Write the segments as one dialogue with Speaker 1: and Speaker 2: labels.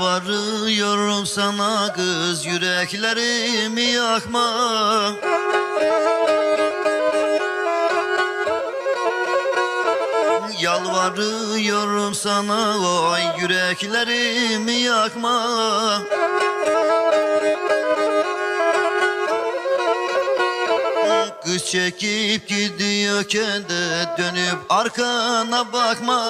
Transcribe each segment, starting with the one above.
Speaker 1: yakma kız yüreklerimi yakma. Yalvarıyorum sana oy yüreklerimi yakma. Kız çekip gidiyorken de dönüp arkana bakma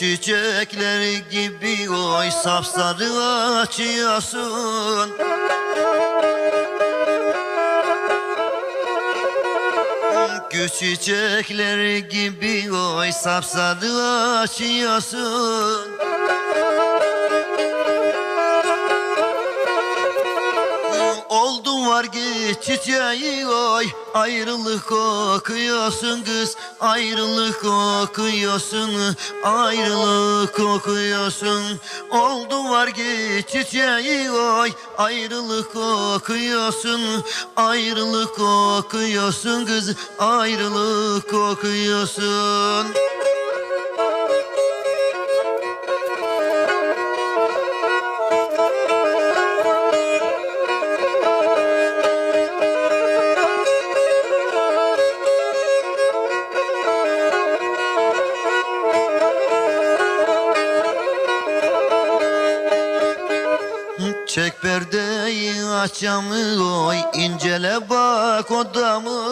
Speaker 1: Gül çiçekleri gibi oy sapsarı açıyorsun. Gül çiçekleri gibi oy sapsarı açıyorsun var git çiçeği oy. Ayrılık kokuyorsun kız Ayrılık kokuyorsun Ayrılık kokuyorsun Oldun var git çiçeği oy. Ayrılık kokuyorsun Ayrılık kokuyorsun kız. Ayrılık kokuyorsun perdeyi aç oy incele bak odamı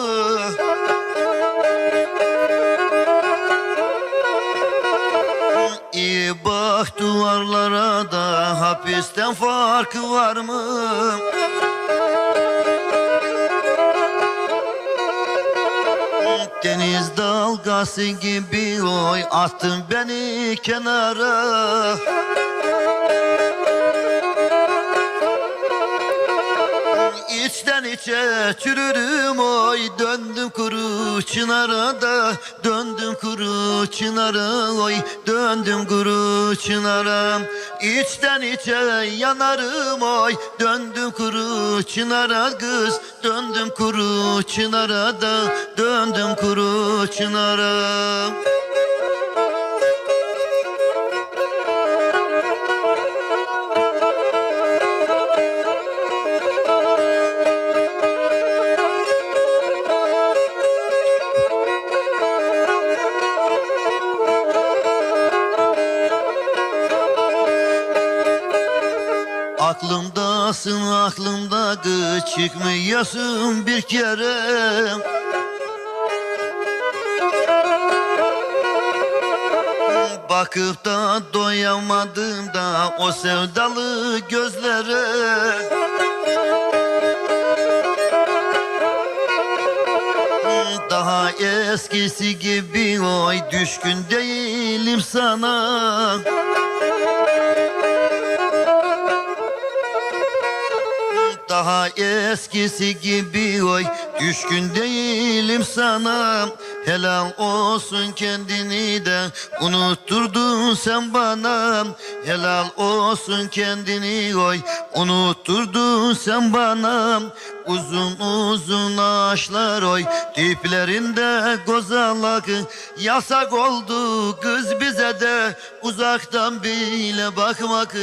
Speaker 1: İyi bak duvarlara da hapisten farkı var mı? Deniz dalgası gibi oy attın beni kenara İçten içe çürürüm oy Döndüm kuru çınara da Döndüm kuru çınara oy Döndüm kuru çınara. İçten içe yanarım oy Döndüm kuru çınara kız Döndüm kuru çınara da Döndüm kuru çınara Aklımdasın aklımda kız çıkmıyorsun bir kere. Bakıp da doyamadım da o sevdalı gözlere. Daha eskisi gibi oy düşkün değilim sana Daha eskisi gibi oy Düşkün değilim sana. Helal olsun kendini de Unutturdun sen bana. Helal olsun kendini oy Unutturdun sen bana. Uzun uzun ağaçlar oy Diplerinde kozalak Yasak oldu kız Uzaktan bile bakmak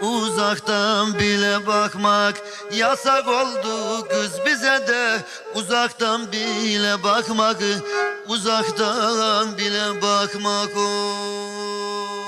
Speaker 1: Uzaktan bile bakmak Yasak oldu kız bize de Uzaktan bile bakmak Uzaktan bile bakmak oh.